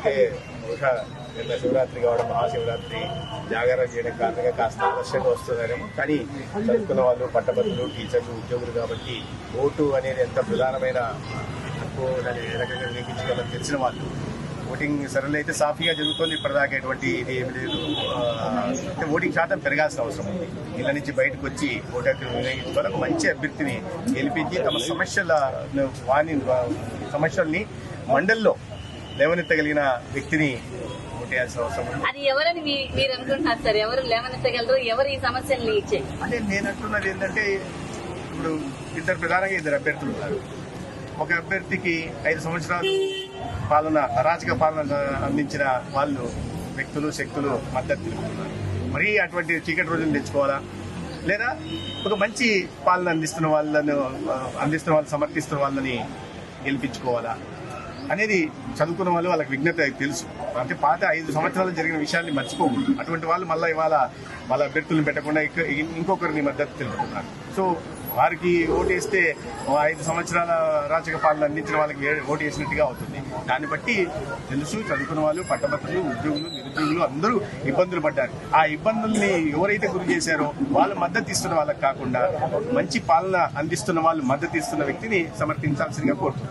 అయితే బహుశా నిన్న శివరాత్రి కావడం మహాశివరాత్రి జాగారం చేయడం కారణంగా కాస్త ఆలస్యంగా వస్తున్నారేమో కానీ చదువుకున్న వాళ్ళు పట్టభద్రులు టీచర్లు ఉద్యోగులు కాబట్టి ఓటు అనేది ఎంత ప్రధానమైన హక్కు దాన్ని ఏ రకంగా వినియోగించగలని తెలిసిన వాళ్ళు. ఓటింగ్ సరళ అయితే సాఫీగా జరుగుతుంది. ఇప్పటిదాకా ఎటువంటి ఇది ఏమి లేదు. అంటే ఓటింగ్ శాతం పెరగాల్సిన అవసరం ఉంది. ఇళ్ళ నుంచి బయటకు వచ్చి ఓటు హక్కును వినియోగించుకోవాలి ఒక మంచి అభ్యర్థిని గెలిపించి తమ సమస్యల వాణి సమస్యల్ని మండల్లో లేవనెత్తగలిగిన వ్యక్తిని ఓటేయాల్సిన అవసరం ఉంది. అది ఎవరని మీ- మీరు అనుకుంటున్నారు సార్? ఎవరు లేవనెత్తగలరు? ఎవరు ఈ సమస్యను లీడ్ చేయాలి అంటే నేను అంటున్నది ఏంటంటే ఇప్పుడు ఇద్దరు ప్రధానంగా ఇద్దరు అభ్యర్థులు ఉన్నారు. ఒక అభ్యర్థికి ఐదు సంవత్సరాలు పాలన అరాచక పాలన అందించిన వాళ్ళు వ్యక్తులు శక్తులు మద్దతు తెలుపుతున్నారు. మరి అటువంటి చీకటి రోజులు తెచ్చుకోవాలా? లేదా ఒక మంచి పాలన అందిస్తున్న వాళ్ళను ఆ, అందిస్తున్న వాళ్ళు సమర్థిస్తున్న వాళ్ళని గెలిపించుకోవాలా? అనేది చదువుకున్న వాళ్ళు వాళ్ళకి విజ్ఞత తెలుసు. అంటే పాత ఐదు సంవత్సరాలు జరిగిన విషయాన్ని మర్చిపోకూడదు. అటువంటి వాళ్ళు మళ్ళీ ఇవాళ వాళ్ళ అభ్యర్థులను పెట్టకుండా ఇంకొకరిని మద్దతు తెలుపుతున్నారు. సో వారికి ఓటేస్తే ఐదు సంవత్సరాల రాజక పాలన అందించిన వాళ్ళకి ఓటు వేసినట్టుగా అవుతుంది. దాన్ని బట్టి తెలుసు చదువుకున్న వాళ్ళు పట్టభద్రులు ఉద్యోగులు నిరుద్యోగులు అందరూ ఇబ్బందులు పడ్డారు. ఆ ఇబ్బందుల్ని ఎవరైతే గురి చేశారో వాళ్ళు మద్దతు ఇస్తున్న వాళ్ళకి కాకుండా మంచి పాలన అందిస్తున్న వాళ్ళు మద్దతు ఇస్తున్న వ్యక్తిని సమర్థించాల్సిందిగా కోరుతున్నారు